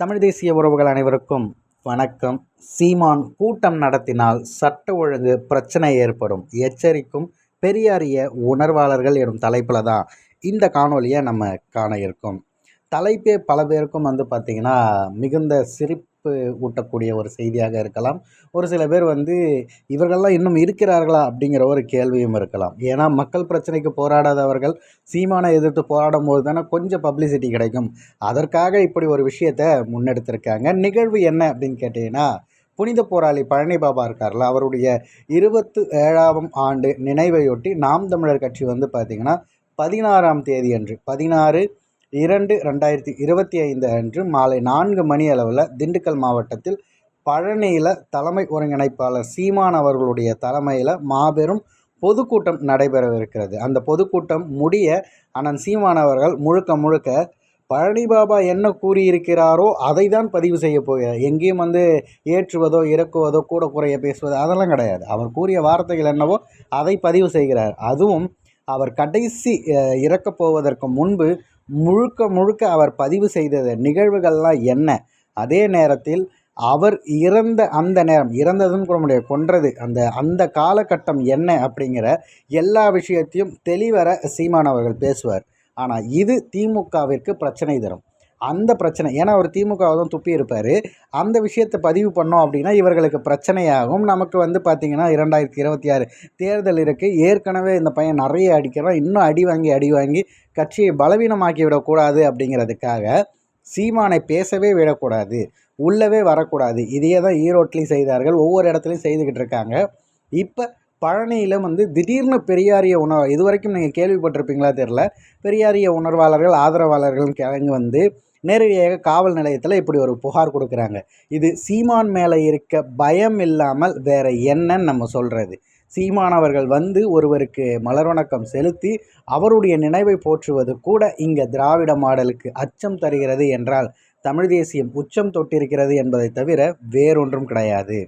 தமிழ் தேசிய உறவுகள் அனைவருக்கும் வணக்கம். சீமான் கூட்டம் நடத்தினால் சட்ட ஒழுங்கு பிரச்சனை ஏற்படும். எச்சரிக்கும் பெரியாரிய உணர்வாளர்கள் எனும் தலைப்பில் தான் இந்த காணொலியை நம்ம காண இருக்கோம். தலைப்பே பல பேருக்கும் வந்து பார்த்திங்கன்னா மிகுந்த சிரிப்பு ஊட்டக்கூடிய ஒரு செய்தியாக இருக்கலாம். ஒரு சில பேர் வந்து இவர்கள்லாம் இன்னும் இருக்கிறார்களா அப்படிங்கிற ஒரு கேள்வியும் இருக்கலாம். ஏன்னா மக்கள் பிரச்சனைக்கு போராடாதவர்கள் சீமானை எதிர்த்து போராடும் போது தானே கொஞ்சம் பப்ளிசிட்டி கிடைக்கும். அதற்காக இப்படி ஒரு விஷயத்தை முன்னெடுத்திருக்காங்க. நிகழ்வு என்ன அப்படின்னு கேட்டிங்கன்னா புனித போராளி பழனி பாபா இருக்கார்ல அவருடைய இருபத்து ஏழாம் ஆண்டு நினைவையொட்டி நாம் தமிழர் கட்சி வந்து பார்த்திங்கன்னா பதினாறாம் தேதி அன்று பதினாறு இரண்டு ரெண்டாயிரத்தி இருபத்தி ஐந்து அன்று மாலை நான்கு மணி அளவில் திண்டுக்கல் மாவட்டத்தில் பழனியில் தலைமை ஒருங்கிணைப்பாளர் சீமான் அவர்களுடைய தலைமையில் மாபெரும் பொதுக்கூட்டம் நடைபெறவிருக்கிறது. அந்த பொதுக்கூட்டம் முடிய அண்ணன் சீமான் அவர்கள் முழுக்க முழுக்க பழனி பாபா என்ன கூறியிருக்கிறாரோ அதை தான் பதிவு செய்ய போகிறார். எங்கேயும் வந்து ஏற்றுவதோ இறக்குவதோ கூட குறைய பேசுவதோ அதெல்லாம் கிடையாது. அவர் கூறிய வார்த்தைகள் என்னவோ அதை பதிவு செய்கிறார். அதுவும் அவர் கடைசி இறக்கப் போவதற்கு முன்பு முழுக்க முழுக்க அவர் பதிவு செய்த நிகழ்வுகள்லாம் என்ன? அதே நேரத்தில் அவர் இறந்த அந்த நேரம் இறந்ததுன்னு கூட முடியாது கொன்றது அந்த அந்த காலகட்டம் என்ன அப்படிங்கிற எல்லா விஷயத்தையும் தெளிவர சீமான் அவர்கள் பேசுவார். ஆனால் இது திமுகவிற்கு பிரச்சனை தரும். அந்த பிரச்சனை. ஏன்னா அவர் திமுகவை தான் துப்பி இருப்பார். அந்த விஷயத்தை பதிவு பண்ணோம் அப்படின்னா இவர்களுக்கு பிரச்சனையாகும். நமக்கு வந்து பார்த்திங்கன்னா இரண்டாயிரத்தி இருபத்தி ஆறு தேர்தல் இருக்குது ஏற்கனவே இந்த பையன் நிறைய அடிக்கிறான். இன்னும் அடி வாங்கி அடி வாங்கி கட்சியை பலவீனமாக்கி விடக்கூடாது அப்படிங்கிறதுக்காக சீமானை பேசவே விடக்கூடாது. உள்ளவே வரக்கூடாது. இதையே தான் ஈரோட்லேயும் செய்தார்கள். ஒவ்வொரு இடத்துலையும் செய்துக்கிட்டு இருக்காங்க. இப்போ பழனியில் வந்து திடீர்னு பெரியாரிய உணர்வு இது வரைக்கும் நீங்கள் கேள்விப்பட்டிருப்பீங்களா தெரில பெரியாரிய உணர்வாளர்கள் ஆதரவாளர்கள் கிளங்கி வந்து நேரடியாக காவல் நிலையத்தில் இப்படி ஒரு புகார் கொடுக்குறாங்க. இது சீமான் மேலே இருக்க பயம் இல்லாமல் வேற என்னன்னு நம்ம சொல்கிறது சீமான் அவர்கள் வந்து ஒருவருக்கு மலர்வணக்கம் செலுத்தி அவருடைய நினைவை போற்றுவது கூட இங்கே திராவிட மாடலுக்கு அச்சம் தருகிறது என்றால் தமிழ் தேசியம் உச்சம் தொட்டிருக்கிறது என்பதை தவிர வேறொன்றும் கிடையாது.